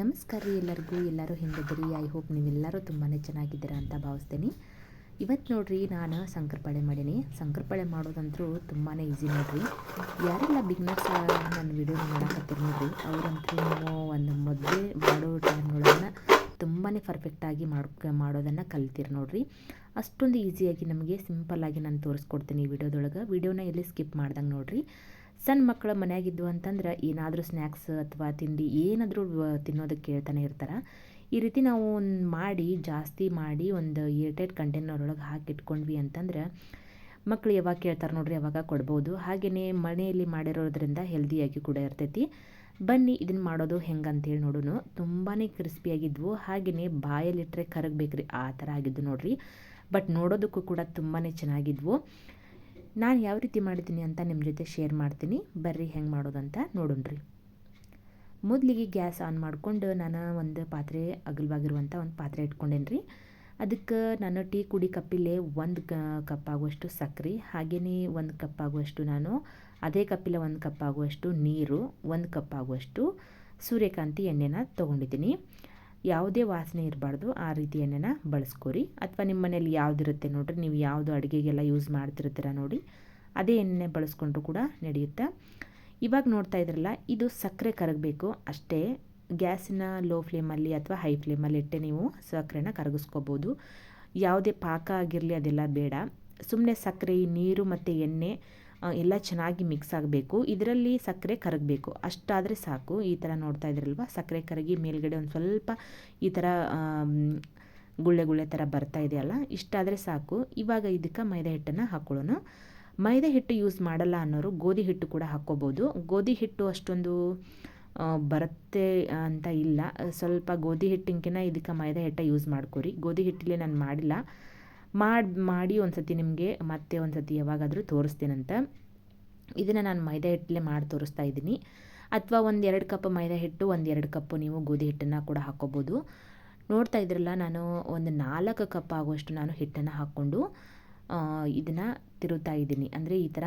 ನಮಸ್ಕಾರ ರೀ ಎಲ್ಲರಿಗೂ. ಎಲ್ಲರೂ ಹಿಂದಿದ್ದೀರಿ ಐ ಹೋಪ್ ನೀವೆಲ್ಲರೂ ತುಂಬಾ ಚೆನ್ನಾಗಿದ್ದೀರಾ ಅಂತ ಭಾವಿಸ್ತೀನಿ. ಇವತ್ತು ನೋಡ್ರಿ, ನಾನು ಸಂಕ್ರಪಾಳೆ ಮಾಡೀನಿ. ಸಂಕ್ರಪಾಳೆ ಮಾಡೋದಂತೂ ತುಂಬಾ ಈಸಿ ನೋಡ್ರಿ. ಯಾರೆಲ್ಲ ಬಿಗ್ನರ್ಸ್ ನನ್ನ ವಿಡಿಯೋ ಮಾಡಕತ್ತೀರಿ ನೋಡ್ರಿ ಅವರಂತೂ ನೀವು ಒಂದು ಮದುವೆ ಮಾಡೋ ಟೈಮ್ಗಳನ್ನು ತುಂಬಾ ಪರ್ಫೆಕ್ಟಾಗಿ ಮಾಡ್ಕೊ ಮಾಡೋದನ್ನು ಕಲ್ತೀರಿ ನೋಡ್ರಿ. ಅಷ್ಟೊಂದು ಈಸಿಯಾಗಿ ನಮಗೆ ಸಿಂಪಲ್ಲಾಗಿ ನಾನು ತೋರಿಸ್ಕೊಡ್ತೀನಿ ಈ ವಿಡಿಯೋದೊಳಗೆ ವಿಡಿಯೋನ ಎಲ್ಲಿ ಸ್ಕಿಪ್ ಮಾಡ್ದಂಗೆ ನೋಡ್ರಿ. ಸಣ್ಣ ಮಕ್ಕಳು ಮನೆಯಾಗಿದ್ದು ಅಂತಂದ್ರೆ ಏನಾದರೂ ಸ್ನ್ಯಾಕ್ಸ್ ಅಥವಾ ತಿಂಡಿ ಏನಾದರೂ ತಿನ್ನೋದಕ್ಕೆ ಕೇಳ್ತಾನೆ ಇರ್ತಾರೆ. ಈ ರೀತಿ ನಾವು ಒಂದು ಮಾಡಿ, ಜಾಸ್ತಿ ಮಾಡಿ ಒಂದು ಏರ್ಟೈಟ್ ಕಂಟೈನರ್ ಒಳಗೆ ಹಾಕಿ ಇಟ್ಕೊಂಡ್ವಿ ಅಂತಂದ್ರೆ ಮಕ್ಕಳು ಯಾವಾಗ ಕೇಳ್ತಾರೆ ನೋಡ್ರಿ ಯಾವಾಗ ಕೊಡ್ಬೋದು. ಹಾಗೆಯೇ ಮನೆಯಲ್ಲಿ ಮಾಡಿರೋದ್ರಿಂದ ಹೆಲ್ದಿಯಾಗಿ ಕೂಡ ಇರ್ತೈತಿ. ಬನ್ನಿ ಇದನ್ನು ಮಾಡೋದು ಹೆಂಗೆ ಅಂತೇಳಿ ನೋಡೋಣ ತುಂಬಾ ಕ್ರಿಸ್ಪಿಯಾಗಿದ್ವು ಹಾಗೆಯೇ ಬಾಯಲ್ಲಿಟ್ಟರೆ ಕರಗಬೇಕ್ರಿ. ಆ ಥರ ಆಗಿದ್ದು ನೋಡ್ರಿ. ಬಟ್ ನೋಡೋದಕ್ಕೂ ಕೂಡ ತುಂಬಾ ಚೆನ್ನಾಗಿದ್ವು. ನಾನು ಯಾವ ರೀತಿ ಮಾಡಿದ್ದೀನಿ ಅಂತ ನಿಮ್ಮ ಜೊತೆ ಶೇರ್ ಮಾಡ್ತೀನಿ. ಬರ್ರಿ ಹೆಂಗೆ ಮಾಡೋದಂತ ನೋಡೋಣ್ರಿ. ಮೊದಲಿಗೆ ಗ್ಯಾಸ್ ಆನ್ ಮಾಡಿಕೊಂಡು ನಾನು ಒಂದು ಪಾತ್ರೆ ಅಗಲವಾಗಿರುವಂಥ ಒಂದು ಪಾತ್ರೆ ಇಟ್ಕೊಂಡೇನಿ ರೀ ಅದಕ್ಕೆ ನಾನು ಟೀ ಕುಡಿ ಕಪ್ಪಿಲೆ ಒಂದು ಕಪ್ ಆಗುವಷ್ಟು ಸಕ್ಕರೆ ಹಾಗೆಯೇ ಒಂದು ಕಪ್ ಆಗುವಷ್ಟು ನಾನು ಅದೇ ಕಪ್ಪಿಲೆ ಒಂದು ಕಪ್ ಆಗುವಷ್ಟು ನೀರು, ಒಂದು ಕಪ್ ಆಗುವಷ್ಟು ಸೂರ್ಯಕಾಂತಿ ಎಣ್ಣೆನ ತೊಗೊಂಡಿದ್ದೀನಿ. ಯಾವುದೇ ವಾಸನೆ ಇರಬಾರ್ದು. ಆ ರೀತಿ ಎಣ್ಣೆನ ಬಳಸ್ಕೊರಿ. ಅಥವಾ ನಿಮ್ಮ ಮನೇಲಿ ಯಾವುದಿರುತ್ತೆ ನೋಡಿರಿ, ನೀವು ಯಾವುದು ಅಡುಗೆಗೆಲ್ಲ ಯೂಸ್ ಮಾಡ್ತಿರ್ತೀರ ನೋಡಿ, ಅದೇ ಎಣ್ಣೆ ಬಳಸ್ಕೊಂಡ್ರು ಕೂಡ ನಡೆಯುತ್ತೆ. ಇವಾಗ ನೋಡ್ತಾ ಇದ್ರಲ್ಲ, ಇದು ಸಕ್ಕರೆ ಕರಗಬೇಕು. ಅಷ್ಟೇ, ಗ್ಯಾಸಿನ ಲೋ ಫ್ಲೇಮಲ್ಲಿ ಅಥವಾ ಹೈ ಫ್ಲೇಮಲ್ಲಿ ಇಟ್ಟೆ ನೀವು ಸಕ್ಕರೆನ ಕರಗಿಸ್ಕೋಬೋದು. ಯಾವುದೇ ಪಾಕ ಆಗಿರಲಿ ಅದೆಲ್ಲ ಬೇಡ. ಸುಮ್ಮನೆ ಸಕ್ಕರೆ ನೀರು ಮತ್ತು ಎಣ್ಣೆ ಎಲ್ಲ ಚೆನ್ನಾಗಿ ಮಿಕ್ಸ್ ಆಗಬೇಕು. ಇದರಲ್ಲಿ ಸಕ್ಕರೆ ಕರಗಬೇಕು. ಅಷ್ಟಾದರೆ ಸಾಕು. ಈ ಥರ ನೋಡ್ತಾ ಇದ್ರಲ್ವ? ಸಕ್ಕರೆ ಕರಗಿ ಮೇಲ್ಗಡೆ ಒಂದು ಸ್ವಲ್ಪ ಈ ಥರ ಗುಳ್ಳೆ ಗುಳ್ಳೆ ಥರ ಬರ್ತಾ ಇದೆಯಲ್ಲ ಇಷ್ಟಾದರೆ ಸಾಕು. ಇವಾಗ ಇದಕ್ಕೆ ಮೈದಾ ಹಿಟ್ಟನ್ನು ಹಾಕ್ಕೊಳ್ಳೋಣ ಮೈದಾ ಹಿಟ್ಟು ಯೂಸ್ ಮಾಡಲ್ಲ ಅನ್ನೋರು ಗೋಧಿ ಹಿಟ್ಟು ಕೂಡ ಹಾಕ್ಕೋಬೋದು. ಗೋಧಿ ಹಿಟ್ಟು ಅಷ್ಟೊಂದು ಬರುತ್ತೆ ಅಂತ ಇಲ್ಲ. ಸ್ವಲ್ಪ ಗೋಧಿ ಹಿಟ್ಟಿನಕಿನ್ನ ಇದಕ್ಕೆ ಮೈದಾ ಹಿಟ್ಟ ಯೂಸ್ ಮಾಡ್ಕೊರಿ. ಗೋಧಿ ಹಿಟ್ಟಲ್ಲಿ ನಾನು ಮಾಡಿಲ್ಲ. ಮಾಡಿ ಮಾಡಿ ಒಂದು ಸತಿ ನಿಮಗೆ ಮತ್ತೆ ಒಂದು ಸತಿ ಯಾವಾಗಾದರೂ ತೋರಿಸ್ತೀನಂತ. ಇದನ್ನು ನಾನು ಮೈದಾ ಹಿಟ್ಟಲ್ಲೇ ಮಾಡಿ ತೋರಿಸ್ತಾ ಇದ್ದೀನಿ. ಅಥವಾ ಒಂದು ಎರಡು ಕಪ್ ಮೈದಾ ಹಿಟ್ಟು, ಒಂದು ಎರಡು ಕಪ್ಪು ನೀವು ಗೋಧಿ ಹಿಟ್ಟನ್ನು ಕೂಡ ಹಾಕ್ಕೋಬೋದು. ನೋಡ್ತಾ ಇದ್ರಲ್ಲ ನಾನು ಒಂದು ನಾಲ್ಕು ಕಪ್ ಆಗುವಷ್ಟು ನಾನು ಹಿಟ್ಟನ್ನು ಹಾಕ್ಕೊಂಡು ಇದನ್ನು ತಿರುತ್ತಾ ಇದ್ದೀನಿ. ಅಂದರೆ ಈ ಥರ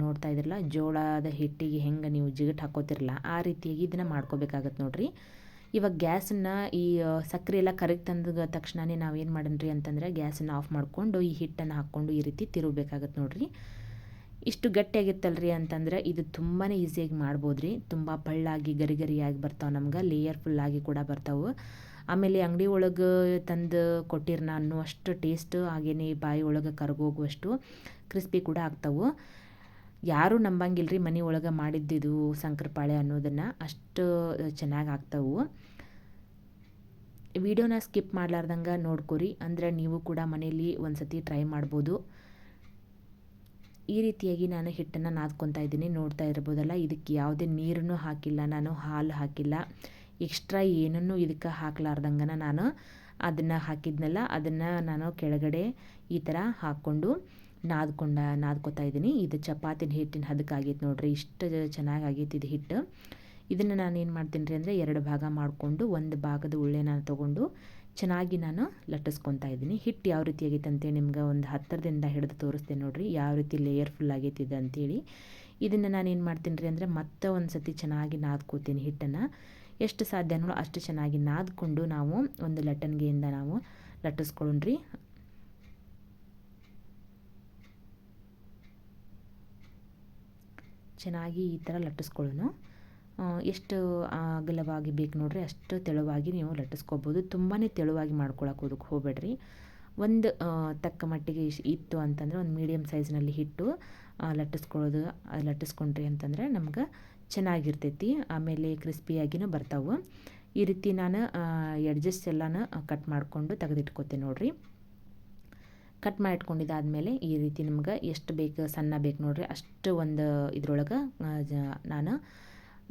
ನೋಡ್ತಾ ಇದ್ರಲ್ಲ ಜೋಳದ ಹಿಟ್ಟಿಗೆ ಹೆಂಗೆ ನೀವು ಜಿಗಟ್ ಹಾಕೋತಿರಲ್ಲ ಆ ರೀತಿಯಾಗಿ ಇದನ್ನು ಮಾಡ್ಕೋಬೇಕಾಗತ್ತೆ ನೋಡಿರಿ. ಇವಾಗ ಗ್ಯಾಸನ್ನು ಈ ಸಕ್ಕರೆ ಎಲ್ಲ ಕರಗಿ ತಂದ ತಕ್ಷಣವೇ ನಾವೇನು ಮಾಡೋಣ್ರಿ ಅಂತಂದರೆ ಗ್ಯಾಸನ್ನು ಆಫ್ ಮಾಡಿಕೊಂಡು ಈ ಹಿಟ್ಟನ್ನು ಹಾಕ್ಕೊಂಡು ಈ ರೀತಿ ತಿರುಗಬೇಕಾಗತ್ತೆ ನೋಡಿರಿ. ಇಷ್ಟು ಗಟ್ಟಿಯಾಗಿತ್ತಲ್ರಿ ಅಂತಂದ್ರೆ ಇದು ತುಂಬಾ ಈಸಿಯಾಗಿ ಮಾಡ್ಬೋದು ರೀ ತುಂಬ ಪಳ್ಳಾಗಿ ಗರಿ ಗರಿಯಾಗಿ ಬರ್ತಾವೆ ನಮ್ಗೆ ಲೇಯರ್ ಫುಲ್ಲಾಗಿ ಕೂಡ ಬರ್ತಾವೆ. ಆಮೇಲೆ ಅಂಗಡಿ ಒಳಗೆ ತಂದು ಕೊಟ್ಟಿರ್ನ ಅನ್ನುವಷ್ಟು ಟೇಸ್ಟ್ ಹಾಗೇನೆ ಬಾಯಿ ಒಳಗೆ ಕರಗೋಗುವಷ್ಟು ಕ್ರಿಸ್ಪಿ ಕೂಡ ಆಗ್ತಾವೆ. ಯಾರೂ ನಂಬಂಗಿಲ್ಲ ರೀ ಮನೆ ಒಳಗೆ ಮಾಡಿದ್ದಿದು ಸಂಕ್ರಪಾಳೆ ಅನ್ನೋದನ್ನು ಅಷ್ಟು ಚೆನ್ನಾಗಿ ಆಗ್ತಾವು. ವಿಡಿಯೋನ ಸ್ಕಿಪ್ ಮಾಡ್ಲಾರ್ದಂಗೆ ನೋಡ್ಕೊರಿ, ಅಂದರೆ ನೀವು ಕೂಡ ಮನೇಲಿ ಒಂದು ಸತಿ ಟ್ರೈ ಮಾಡ್ಬೋದು. ಈ ರೀತಿಯಾಗಿ ನಾನು ಹಿಟ್ಟನ್ನು ನಾದ್ಕೊತಾ ಇದ್ದೀನಿ, ನೋಡ್ತಾ ಇರ್ಬೋದಲ್ಲ, ಇದಕ್ಕೆ ಯಾವುದೇ ನೀರನ್ನು ಹಾಕಿಲ್ಲ, ನಾನು ಹಾಲು ಹಾಕಿಲ್ಲ. ಎಕ್ಸ್ಟ್ರಾ ಏನನ್ನೂ ಇದಕ್ಕೆ ಹಾಕ್ಲಾರ್ದಂಗೆ ನಾನು ಅದನ್ನು ಹಾಕಿದ್ನಲ್ಲ, ಅದನ್ನು ನಾನು ಕೆಳಗಡೆ ಈ ಥರ ಹಾಕ್ಕೊಂಡು ನಾದ್ಕೊಂಡ, ನಾದ್ಕೊತಾ ಇದ್ದೀನಿ. ಇದು ಚಪಾತಿನ ಹಿಟ್ಟಿನ ಹದಕ್ಕಾಗೈತೆ ನೋಡ್ರಿ. ಇಷ್ಟು ಚೆನ್ನಾಗಿ ಆಗೈತೆ ಇದು ಹಿಟ್ಟು. ಇದನ್ನು ನಾನು ಏನು ಮಾಡ್ತೀನಿ ರೀ ಅಂದರೆ ಎರಡು ಭಾಗ ಮಾಡಿಕೊಂಡು ಒಂದು ಭಾಗದ ಉಳ್ಳೆ ನಾನು ತೊಗೊಂಡು ಚೆನ್ನಾಗಿ ನಾನು ಲಟ್ಟಿಸ್ಕೊತಾ ಇದ್ದೀನಿ. ಹಿಟ್ಟು ಯಾವ ರೀತಿ ಆಗೈತೆ ಅಂತೇಳಿ ನಿಮ್ಗೆ ಒಂದು ಹತ್ತರದಿಂದ ಹಿಡಿದು ತೋರಿಸ್ತೀನಿ ನೋಡಿರಿ. ಯಾವ ರೀತಿ ಲೇಯರ್ ಫುಲ್ ಆಗೈತೆ ಇದು ಅಂತೇಳಿ. ಇದನ್ನು ನಾನು ಏನು ಮಾಡ್ತೀನಿ ರೀ ಅಂದರೆ ಮತ್ತೆ ಒಂದು ಸತಿ ಚೆನ್ನಾಗಿ ನಾದ್ಕೋತೀನಿ ಹಿಟ್ಟನ್ನು. ಎಷ್ಟು ಸಾಧ್ಯನೋ ಅಷ್ಟು ಚೆನ್ನಾಗಿ ನಾದ್ಕೊಂಡು ನಾವು ಒಂದು ಲಟ್ಟಣಿಗೆಯಿಂದ ನಾವು ಲಟ್ಟಿಸ್ಕೊಳ್ಳೋಣ್ರಿ. ಚೆನ್ನಾಗಿ ಈ ಥರ ಲಟ್ಟಿಸ್ಕೊಳ್ಳೋಣ. ಎಷ್ಟು ಅಗಲವಾಗಿ ಬೇಕು ನೋಡ್ರಿ, ಅಷ್ಟು ತೆಳುವಾಗಿ ನೀವು ಲಟ್ಟಿಸ್ಕೋಬೋದು. ತುಂಬಾ ತೆಳುವಾಗಿ ಮಾಡ್ಕೊಳಕ್ಕೆ ಹೋದಕ್ಕೆ ಹೋಗಬೇಡ್ರಿ. ಒಂದು ತಕ್ಕ ಮಟ್ಟಿಗೆ ಇತ್ತು ಅಂತಂದರೆ ಒಂದು ಮೀಡಿಯಮ್ ಸೈಜ್ನಲ್ಲಿ ಹಿಟ್ಟು ಲಟ್ಟಿಸ್ಕೊಳ್ಳೋದು ಲಟ್ಟಿಸ್ಕೊಂಡ್ರಿ ಅಂತಂದರೆ ನಮ್ಗೆ ಚೆನ್ನಾಗಿರ್ತೈತಿ. ಆಮೇಲೆ ಕ್ರಿಸ್ಪಿಯಾಗಿನೂ ಬರ್ತಾವೆ. ಈ ರೀತಿ ನಾನು ಎಡ್ಜಸ್ ಎಲ್ಲಾನು ಕಟ್ ಮಾಡಿಕೊಂಡು ತೆಗೆದಿಟ್ಕೋತೀನಿ ನೋಡಿರಿ. ಕಟ್ ಮಾಡಿ ಇಟ್ಕೊಂಡಿದ್ದಾದಮೇಲೆ ಈ ರೀತಿ ನಿಮ್ಗೆ ಎಷ್ಟು ಬೇಕು ಸಣ್ಣ ಬೇಕು ನೋಡಿರಿ, ಅಷ್ಟು ಒಂದು ಇದ್ರೊಳಗೆ ನಾನು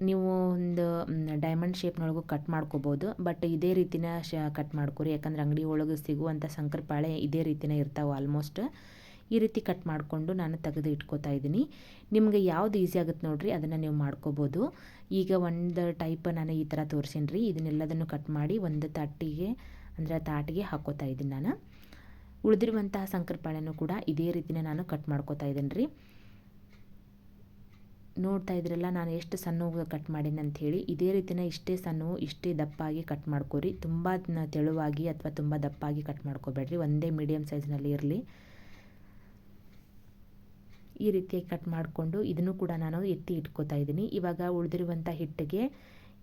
ನೀವು ಒಂದು ಡೈಮಂಡ್ ಶೇಪ್ನೊಳಗೂ ಕಟ್ ಮಾಡ್ಕೋಬೋದು. ಬಟ್ ಇದೇ ರೀತಿನ ಶ ಕಟ್ ಮಾಡ್ಕೊರಿ. ಯಾಕಂದ್ರೆ ಅಂಗಡಿ ಒಳಗೆ ಸಿಗುವಂಥ ಸಂಕರಪಾಳೆ ಇದೇ ರೀತಿನ ಇರ್ತಾವೆ ಆಲ್ಮೋಸ್ಟ್ ಈ ರೀತಿ ಕಟ್ ಮಾಡಿಕೊಂಡು ನಾನು ತೆಗೆದು ಇಟ್ಕೋತಾ ಇದ್ದೀನಿ. ನಿಮ್ಗೆ ಯಾವ್ದು ಈಸಿ ಆಗುತ್ತೆ ನೋಡಿರಿ, ಅದನ್ನು ನೀವು ಮಾಡ್ಕೋಬೋದು. ಈಗ ಒಂದು ಟೈಪ್ ನಾನು ಈ ಥರ ತೋರಿಸೀನಿ ರೀ ಇದನ್ನೆಲ್ಲದನ್ನು ಕಟ್ ಮಾಡಿ ಒಂದು ತಟ್ಟಿಗೆ, ಅಂದರೆ ತಾಟಿಗೆ ಹಾಕೋತಾ ಇದ್ದೀನಿ ನಾನು. ಉಳಿದಿರುವಂತಹ ಸಂಕರ್ಪಾಳೆನೂ ಕೂಡ ಇದೇ ರೀತಿನೇ ನಾನು ಕಟ್ ಮಾಡ್ಕೋತಾ ಇದ್ದೀನಿ ರೀ ನೋಡ್ತಾ ಇದ್ರಲ್ಲ, ನಾನು ಎಷ್ಟು ಸಣ್ಣ ಕಟ್ ಮಾಡೀನಿ ಅಂಥೇಳಿ ಇದೇ ರೀತಿನ ಇಷ್ಟೇ ಸಣ್ಣ ಇಷ್ಟೇ ದಪ್ಪಾಗಿ ಕಟ್ ಮಾಡ್ಕೊರಿ. ತುಂಬ ತೆಳುವಾಗಿ ಅಥವಾ ತುಂಬ ದಪ್ಪಾಗಿ ಕಟ್ ಮಾಡ್ಕೋಬೇಡ್ರಿ. ಒಂದೇ ಮೀಡಿಯಮ್ ಸೈಜ್ನಲ್ಲಿ ಇರಲಿ. ಈ ರೀತಿಯಾಗಿ ಕಟ್ ಮಾಡಿಕೊಂಡು ಇದನ್ನು ಕೂಡ ನಾನು ಎತ್ತಿ ಇಟ್ಕೋತಾ ಇದ್ದೀನಿ. ಇವಾಗ ಉಳಿದಿರುವಂಥ ಹಿಟ್ಟಿಗೆ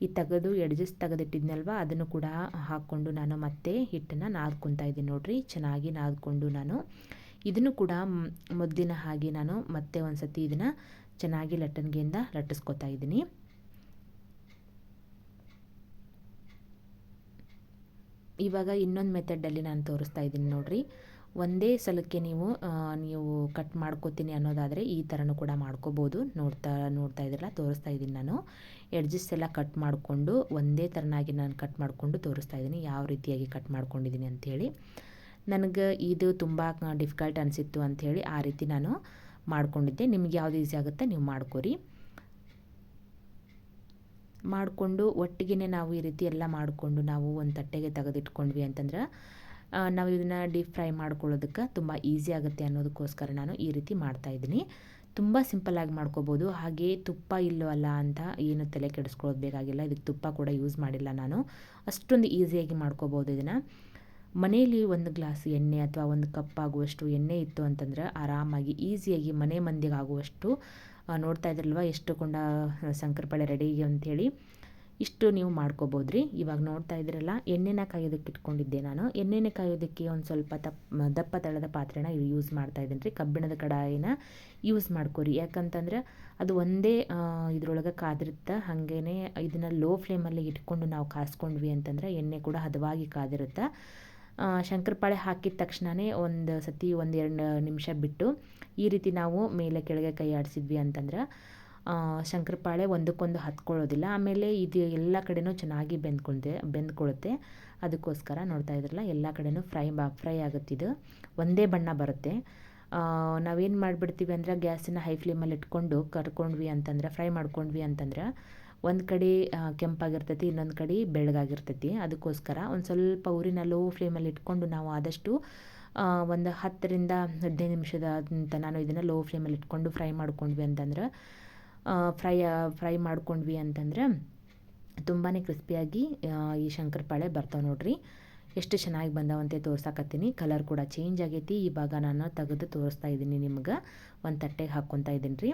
ಈ ತೆಗೆದು ಎಡ್ಜಸ್ ತೆಗೆದಿಟ್ಟಿದ್ನಲ್ವ? ಅದನ್ನು ಕೂಡ ಹಾಕ್ಕೊಂಡು ನಾನು ಮತ್ತೆ ಹಿಟ್ಟನ್ನು ನಾದ್ಕೊತಾ ಇದ್ದೀನಿ ನೋಡಿರಿ. ಚೆನ್ನಾಗಿ ನಾದ್ಕೊಂಡು ನಾನು. ಇದನ್ನು ಕೂಡ ಮುದ್ದಿನ ಹಾಗೆ ನಾನು ಮತ್ತೆ ಒಂದು ಸತಿ ಇದನ್ನು ಚೆನ್ನಾಗಿ ಲಟ್ಟಣಿಗೆಯಿಂದ ಲಟ್ಟಿಸ್ಕೊತಾ ಇದ್ದೀನಿ. ಇವಾಗ ಇನ್ನೊಂದು ಮೆಥಡಲ್ಲಿ ನಾನು ತೋರಿಸ್ತಾ ಇದ್ದೀನಿ ನೋಡಿರಿ. ಒಂದೇ ಸಲಕ್ಕೆ ನೀವು ನೀವು ಕಟ್ ಮಾಡ್ಕೋತೀನಿ ಅನ್ನೋದಾದರೆ ಈ ಥರನೂ ಕೂಡ ಮಾಡ್ಕೋಬೋದು. ನೋಡ್ತಾ ನೋಡ್ತಾ ಇದ್ರಲ್ಲ ತೋರಿಸ್ತಾ ಇದ್ದೀನಿ ನಾನು. ಎಡ್ಜಸ್ ಎಲ್ಲ ಕಟ್ ಮಾಡಿಕೊಂಡು, ಒಂದೇ ಥರನಾಗಿ ನಾನು ಕಟ್ ಮಾಡಿಕೊಂಡು ತೋರಿಸ್ತಾ ಇದ್ದೀನಿ, ಯಾವ ರೀತಿಯಾಗಿ ಕಟ್ ಮಾಡ್ಕೊಂಡಿದ್ದೀನಿ ಅಂಥೇಳಿ ನನಗೆ ಇದು ತುಂಬ ಡಿಫಿಕಲ್ಟ್ ಅನಿಸಿತ್ತು ಅಂಥೇಳಿ ಆ ರೀತಿ ನಾನು ಮಾಡ್ಕೊಂಡಿದ್ದೆ. ನಿಮ್ಗೆ ಯಾವುದು ಈಸಿ ಆಗುತ್ತೆ ನೀವು ಮಾಡ್ಕೊರಿ. ಮಾಡಿಕೊಂಡು ಒಟ್ಟಿಗೆ ನಾವು ಈ ರೀತಿ ಎಲ್ಲ ಮಾಡಿಕೊಂಡು ನಾವು ಒಂದು ತಟ್ಟೆಗೆ ತೆಗೆದಿಟ್ಕೊಂಡ್ವಿ ಅಂತಂದ್ರೆ ನಾವು ಇದನ್ನು ಡೀಪ್ ಫ್ರೈ ಮಾಡ್ಕೊಳ್ಳೋದಕ್ಕೆ ತುಂಬ ಈಸಿ ಆಗುತ್ತೆ ಅನ್ನೋದಕ್ಕೋಸ್ಕರ ನಾನು ಈ ರೀತಿ ಮಾಡ್ತಾಯಿದ್ದೀನಿ ತುಂಬ ಸಿಂಪಲ್ಲಾಗಿ ಮಾಡ್ಕೋಬೋದು. ಹಾಗೆ ತುಪ್ಪ ಇಲ್ಲವಲ್ಲ ಅಂತ ಏನು ತಲೆ ಕೆಡಿಸ್ಕೊಳ್ಳೋದು ಬೇಕಾಗಿಲ್ಲ. ಇದಕ್ಕೆ ತುಪ್ಪ ಕೂಡ ಯೂಸ್ ಮಾಡಿಲ್ಲ ನಾನು. ಅಷ್ಟೊಂದು ಈಸಿಯಾಗಿ ಮಾಡ್ಕೋಬೋದು ಇದನ್ನು. ಮನೆಯಲ್ಲಿ ಒಂದು ಗ್ಲಾಸ್ ಎಣ್ಣೆ ಅಥವಾ ಒಂದು ಕಪ್ ಆಗುವಷ್ಟು ಎಣ್ಣೆ ಇತ್ತು ಅಂತಂದ್ರೆ ಆರಾಮಾಗಿ ಈಸಿಯಾಗಿ ಮನೆ ಮಂದಿಗೆ ಆಗುವಷ್ಟು ನೋಡ್ತಾ ಇದ್ರಲ್ವ ಎಷ್ಟು ಕೊಂಡ ಶಂಕರಪಾಳೆ ರೆಡಿ ಅಂಥೇಳಿ ಇಷ್ಟು ನೀವು ಮಾಡ್ಕೋಬೋದು ರೀ ಇವಾಗ ನೋಡ್ತಾ ಇದ್ರಲ್ಲ, ಎಣ್ಣೆನ ಕಾಯೋದಕ್ಕೆ ಇಟ್ಕೊಂಡಿದ್ದೆ ನಾನು. ಎಣ್ಣೆನ ಕಾಯೋದಕ್ಕೆ ಒಂದು ಸ್ವಲ್ಪ ತಪ್ಪ ದಪ್ಪ ತಳದ ಪಾತ್ರೆನ ಯೂಸ್ ಮಾಡ್ತಾ ಇದ್ದೀನಿ ರೀ. ಕಬ್ಬಿಣದ ಕಡಾಯಿನ ಯೂಸ್ ಮಾಡ್ಕೊರಿ. ಯಾಕಂತಂದ್ರೆ ಅದು ಒಂದೇ ಇದ್ರೊಳಗೆ ಕಾದಿರುತ್ತೆ. ಹಾಗೇ ಇದನ್ನು ಲೋ ಫ್ಲೇಮಲ್ಲಿ ಇಟ್ಕೊಂಡು ನಾವು ಕಾಸ್ಕೊಂಡ್ವಿ ಅಂತಂದ್ರೆ ಎಣ್ಣೆ ಕೂಡ ಹದವಾಗಿ ಕಾದಿರುತ್ತೆ. ಶಂಕರಪಾಳೆ ಹಾಕಿದ ತಕ್ಷಣವೇ ಒಂದು ಸತಿ ಒಂದೆರಡು ನಿಮಿಷ ಬಿಟ್ಟು ಈ ರೀತಿ ನಾವು ಮೇಲೆ ಕೆಳಗೆ ಕೈ ಆಡಿಸಿದ್ವಿ ಅಂತಂದ್ರೆ ಶಂಕರಪಾಳೆ ಒಂದಕ್ಕೊಂದು ಹತ್ಕೊಳ್ಳೋದಿಲ್ಲ. ಆಮೇಲೆ ಇದು ಎಲ್ಲ ಕಡೆನೂ ಚೆನ್ನಾಗಿ ಬೆಂದ್ಕೊಳ್ತೆ ಬೆಂದ್ಕೊಳ್ಳುತ್ತೆ ಅದಕ್ಕೋಸ್ಕರ ನೋಡ್ತಾ ಇದ್ರಲ್ಲ, ಎಲ್ಲ ಕಡೆನೂ ಫ್ರೈ ಬಾ, ಫ್ರೈ ಆಗುತ್ತಿದ್ದು ಒಂದೇ ಬಣ್ಣ ಬರುತ್ತೆ. ನಾವೇನು ಮಾಡಿಬಿಡ್ತೀವಿ ಅಂದರೆ, ಗ್ಯಾಸನ್ನು ಹೈ ಫ್ಲೇಮಲ್ಲಿ ಇಟ್ಕೊಂಡು ಕರ್ಕೊಂಡ್ವಿ ಅಂತಂದ್ರೆ, ಫ್ರೈ ಮಾಡ್ಕೊಂಡ್ವಿ ಅಂತಂದ್ರೆ, ಒಂದು ಕಡೆ ಕೆಂಪಾಗಿರ್ತೈತಿ, ಇನ್ನೊಂದು ಕಡೆ ಬೆಳಗಾಗಿರ್ತೈತಿ ಅದಕ್ಕೋಸ್ಕರ ಒಂದು ಸ್ವಲ್ಪ ಊರಿನ ಲೋ ಫ್ಲೇಮಲ್ಲಿ ಇಟ್ಕೊಂಡು ನಾವು ಆದಷ್ಟು ಒಂದು ಹತ್ತರಿಂದ ಹದಿನೈದು ನಿಮಿಷದ ನಾನು ಇದನ್ನು ಲೋ ಫ್ಲೇಮಲ್ಲಿ ಇಟ್ಕೊಂಡು ಫ್ರೈ ಮಾಡ್ಕೊಂಡ್ವಿ ಅಂತಂದ್ರೆ ಫ್ರೈ ಫ್ರೈ ಮಾಡ್ಕೊಂಡ್ವಿ ಅಂತಂದ್ರೆ ತುಂಬಾ ಕ್ರಿಸ್ಪಿಯಾಗಿ ಈ ಶಂಕರಪಾಳೆ ಬರ್ತಾವೆ ನೋಡ್ರಿ. ಎಷ್ಟು ಚೆನ್ನಾಗಿ ಬಂದವಂತೆ ತೋರ್ಸಕತ್ತೀನಿ. ಕಲರ್ ಕೂಡ ಚೇಂಜ್ ಆಗೈತಿ. ಇವಾಗ ನಾನು ತೆಗೆದು ತೋರಿಸ್ತಾ ಇದ್ದೀನಿ ನಿಮ್ಗೆ. ಒಂದು ತಟ್ಟೆಗೆ ಹಾಕ್ಕೊತಾ ಇದ್ದೀನಿ ರೀ.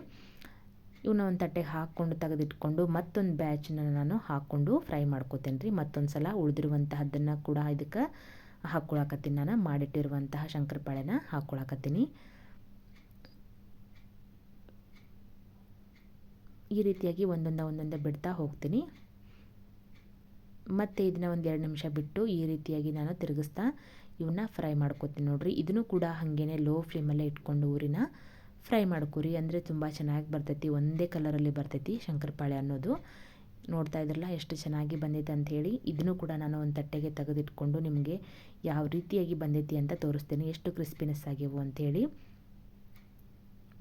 ಇವನ್ನ ಒಂದು ತಟ್ಟೆಗೆ ಹಾಕ್ಕೊಂಡು ತೆಗೆದಿಟ್ಕೊಂಡು ಮತ್ತೊಂದು ಬ್ಯಾಚನ್ನ ನಾನು ಹಾಕ್ಕೊಂಡು ಫ್ರೈ ಮಾಡ್ಕೋತೇನೆ ರೀ. ಮತ್ತೊಂದು ಸಲ ಉಳಿದಿರುವಂತಹದ್ದನ್ನು ಕೂಡ ಇದಕ್ಕೆ ಹಾಕ್ಕೊಳಕತ್ತೀನಿ ನಾನು ಮಾಡಿಟ್ಟಿರುವಂತಹ ಶಂಕರಪಾಳೆನ ಹಾಕ್ಕೊಳಕತ್ತೀನಿ ಈ ರೀತಿಯಾಗಿ ಒಂದೊಂದು ಒಂದೊಂದೇ ಬಿಡ್ತಾ ಹೋಗ್ತೀನಿ. ಮತ್ತು ಇದನ್ನು ಒಂದು ಎರಡು ನಿಮಿಷ ಬಿಟ್ಟು ಈ ರೀತಿಯಾಗಿ ನಾನು ತಿರುಗಿಸ್ತಾ ಇವನ್ನ ಫ್ರೈ ಮಾಡ್ಕೊತೀನಿ ನೋಡಿರಿ. ಇದನ್ನು ಕೂಡ ಹಾಗೇನೆ ಲೋ ಫ್ಲೇಮಲ್ಲೇ ಇಟ್ಕೊಂಡು ಊರಿನ ಫ್ರೈ ಮಾಡ್ಕೊರಿ. ಅಂದರೆ ತುಂಬ ಚೆನ್ನಾಗಿ ಬರ್ತೈತಿ, ಒಂದೇ ಕಲರಲ್ಲಿ ಬರ್ತೈತಿ ಶಂಕರಪಾಳೆ ಅನ್ನೋದು. ನೋಡ್ತಾ ಇದ್ರಲ್ಲ ಎಷ್ಟು ಚೆನ್ನಾಗಿ ಬಂದೈತೆ ಅಂಥೇಳಿ ಇದನ್ನು ಕೂಡ ನಾನು ಒಂದು ತಟ್ಟೆಗೆ ತೆಗೆದಿಟ್ಕೊಂಡು ನಿಮಗೆ ಯಾವ ರೀತಿಯಾಗಿ ಬಂದೈತಿ ಅಂತ ತೋರಿಸ್ತೀನಿ. ಎಷ್ಟು ಕ್ರಿಸ್ಪಿನೆಸ್ ಆಗ್ಯವು ಅಂಥೇಳಿ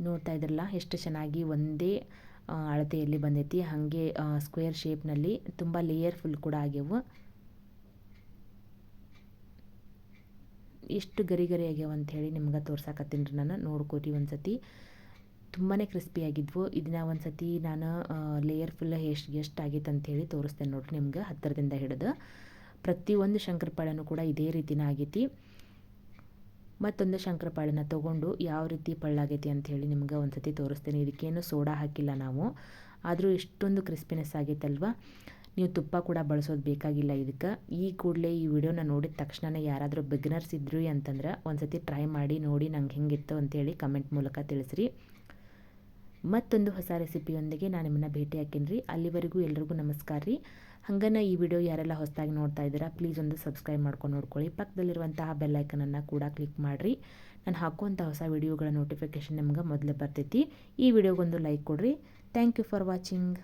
ನೋಡ್ತಾ ಇದ್ರಲ್ಲ ಎಷ್ಟು ಚೆನ್ನಾಗಿ ಒಂದೇ ಅಳತೆಯಲ್ಲಿ ಬಂದೈತಿ. ಹಾಗೆ ಸ್ಕ್ವೇರ್ ಶೇಪ್ನಲ್ಲಿ ತುಂಬ ಲೇಯರ್ಫುಲ್ ಕೂಡ ಆಗ್ಯವು. ಎಷ್ಟು ಗರಿ ಗರಿ ಆಗ್ಯಾವ ಅಂಥೇಳಿ ನಿಮ್ಗೆ ತೋರ್ಸಾಕತ್ತೀನಿ ರೀ ನಾನು. ನೋಡ್ಕೋರಿ ಒಂದು ಸತಿ ತುಂಬಾ ಕ್ರಿಸ್ಪಿಯಾಗಿದ್ವು ಇದನ್ನ ಒಂದು ಸತಿ ನಾನು ಲೇಯರ್ ಫುಲ್ ಎಷ್ಟು ಎಷ್ಟು ಆಗಿತ್ತು ಅಂಥೇಳಿ ತೋರಿಸ್ತೇನೆ ನೋಡಿರಿ ನಿಮ್ಗೆ ಹತ್ತಿರದಿಂದ ಹಿಡಿದು. ಪ್ರತಿಯೊಂದು ಶಂಕರ್ಪಾಳೆನೂ ಕೂಡ ಇದೇ ರೀತಿನ ಆಗೈತಿ. ಮತ್ತೊಂದು ಶಂಕರಪಾಳೆನ ತೊಗೊಂಡು ಯಾವ ರೀತಿ ಪಳ್ಳಾಗೈತಿ ಅಂಥೇಳಿ ನಿಮ್ಗೆ ಒಂದು ಸತಿ ತೋರಿಸ್ತೀನಿ. ಇದಕ್ಕೇನು ಸೋಡಾ ಹಾಕಿಲ್ಲ ನಾವು. ಆದರೂ ಇಷ್ಟೊಂದು ಕ್ರಿಸ್ಪಿನೆಸ್ ಆಗೈತಲ್ವ? ನೀವು ತುಪ್ಪ ಕೂಡ ಬಳಸೋದು ಬೇಕಾಗಿಲ್ಲ ಇದಕ್ಕೆ. ಈ ಕೂಡಲೇ ಈ ವಿಡಿಯೋನ ನೋಡಿದ ತಕ್ಷಣ ಯಾರಾದರೂ ಬಿಗ್ನರ್ಸ್ ಇದ್ರು ಅಂತಂದ್ರೆ ಒಂದು ಸತಿ ಟ್ರೈ ಮಾಡಿ ನೋಡಿ ನಂಗೆ ಹೆಂಗಿತ್ತು ಅಂತೇಳಿ ಕಮೆಂಟ್ ಮೂಲಕ ತಿಳಿಸ್ರಿ. ಮತ್ತೊಂದು ಹೊಸ ರೆಸಿಪಿಯೊಂದಿಗೆ ನಾನು ನಿಮ್ಮನ್ನು ಭೇಟಿ ಹಾಕೀನಿ ರೀ ಅಲ್ಲಿವರೆಗೂ ಎಲ್ರಿಗೂ ನಮಸ್ಕಾರ ರೀ. ಹಂಗನ ಈ ವಿಡಿಯೋ ಯಾರೆಲ್ಲ ಹೊಸದಾಗಿ ನೋಡ್ತಾ ಇದ್ದೀರಾ ಪ್ಲೀಸ್ ಒಂದು ಸಬ್ಸ್ಕ್ರೈಬ್ ಮಾಡ್ಕೊಂಡು ನೋಡ್ಕೊಳ್ಳಿ. ಪಕ್ಕದಲ್ಲಿರುವಂತಹ ಬೆಲ್ಲೈಕನನ್ನು ಕೂಡ ಕ್ಲಿಕ್ ಮಾಡಿರಿ. ನಾನು ಹಾಕುವಂಥ ಹೊಸ ವಿಡಿಯೋಗಳ ನೋಟಿಫಿಕೇಷನ್ ನಿಮ್ಗೆ ಮೊದಲೇ ಬರ್ತೈತಿ. ಈ ವಿಡಿಯೋಗೊಂದು ಲೈಕ್ ಕೊಡಿರಿ. Thank you for watching